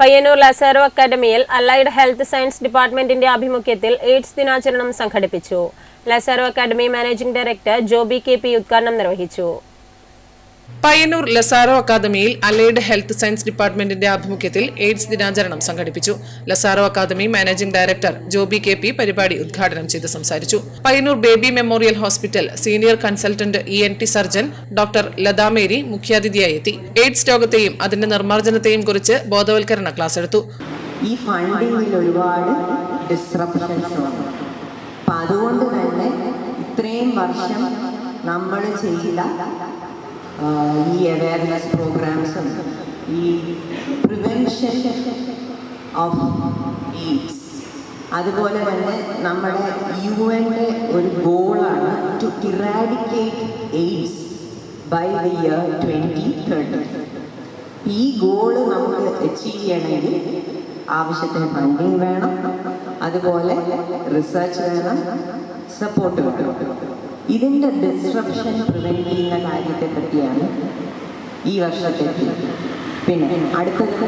പയ്യന്നൂർ ലസേറോ അക്കാദമിയിൽ allied health science ഡിപ്പാർട്ട്മെന്റിന്റെ ആഭിമുഖ്യത്തിൽ എയ്ഡ്സ് ദിനാചരണം സംഘടിപ്പിച്ചു. Lazaro academy managing director Joby K P ഉദ്ഘാടനം നിർവഹിച്ചു. പയ്യന്നൂർ ലസാറോ അക്കാദമിയിൽ അലൈഡ് ഹെൽത്ത് സയൻസ് ഡിപ്പാർട്ട്മെന്റിന്റെ ആഭിമുഖ്യത്തിൽ എയ്ഡ്സ് ദിനാചരണം സംഘടിപ്പിച്ചു. Lazaro academy managing director Joby K P പരിപാടി ഉദ്ഘാടനം ചെയ്ത് സംസാരിച്ചു. Payyanur Baby Memorial Hospital senior consultant E N T surgeon doctor Lathamary മുഖ്യാതിഥിയായി എത്തി. എയ്ഡ്സ് രോഗത്തെയും അതിന്റെ നിർമ്മാർജനത്തെയും കുറിച്ച് ബോധവൽക്കരണ ക്ലാസ് എടുത്തു. ഈ ഒരുപാട് അതുകൊണ്ട് തന്നെ ഇത്രയും വർഷം നമ്മൾ ആ, ഈ അവയർനെസ് പ്രോഗ്രാംസും ഈ പ്രിവെൻഷൻ ഓഫ് എയ്ഡ്സ് അതുപോലെ തന്നെ നമ്മുടെ യു എന്റെ ഒരു ഗോളാണ് to eradicate AIDS by the year twenty thirty ഈ ഗോൾ നമുക്ക് അച്ചീവ് ചെയ്യണമെങ്കിൽ ആവശ്യത്തിന് ഫണ്ടിങ് വേണം അതുപോലെ റിസർച്ച് വേണം സപ്പോർട്ട് വേണം. ഇതിന്റെ ഡിസ്ട്രപ്ഷൻ പ്രിവെന്റ് ചെയ്യുന്ന കാര്യത്തെ പറ്റിയാണ് ഈ വർഷത്തെ. പിന്നെ അടുത്തത്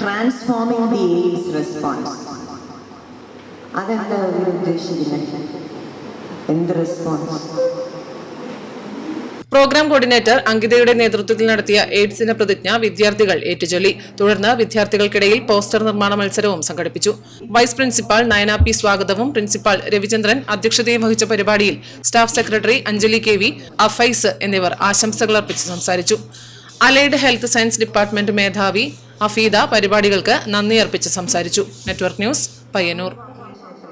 ട്രാൻസ്ഫോമിംഗ് ദി എയ്ഡ്സ് റെസ്പോൺസ് അതെന്താ ഉദ്ദേശിക്കുന്നത്? എന്ത് റെസ്പോൺസ് പ്രോഗ്രാം കോർഡിനേറ്റർ അങ്കിതയുടെ നേതൃത്വത്തിൽ നടത്തിയ എയ്ഡ്സിന്റെ പ്രതിജ്ഞ വിദ്യാർത്ഥികൾ ഏറ്റുചൊല്ലി. തുടർന്ന് വിദ്യാർത്ഥികൾക്കിടയിൽ പോസ്റ്റർ നിർമ്മാണ മത്സരവും സംഘടിപ്പിച്ചു. വൈസ് പ്രിൻസിപ്പാൾ നയന പി സ്വാഗതവും പ്രിൻസിപ്പാൾ രവിചന്ദ്രൻ അധ്യക്ഷതയും വഹിച്ച പരിപാടിയിൽ staff secretary Anjali K V Afais എന്നിവർ ആശംസകൾ അർപ്പിച്ച് സംസാരിച്ചു. അലൈഡ് ഹെൽത്ത് സയൻസ് ഡിപ്പാർട്ട്മെന്റ് മേധാവി അഫീദ പരിപാടികൾക്ക് നന്ദി അർപ്പിച്ച് സംസാരിച്ചു. Network news Payyanur.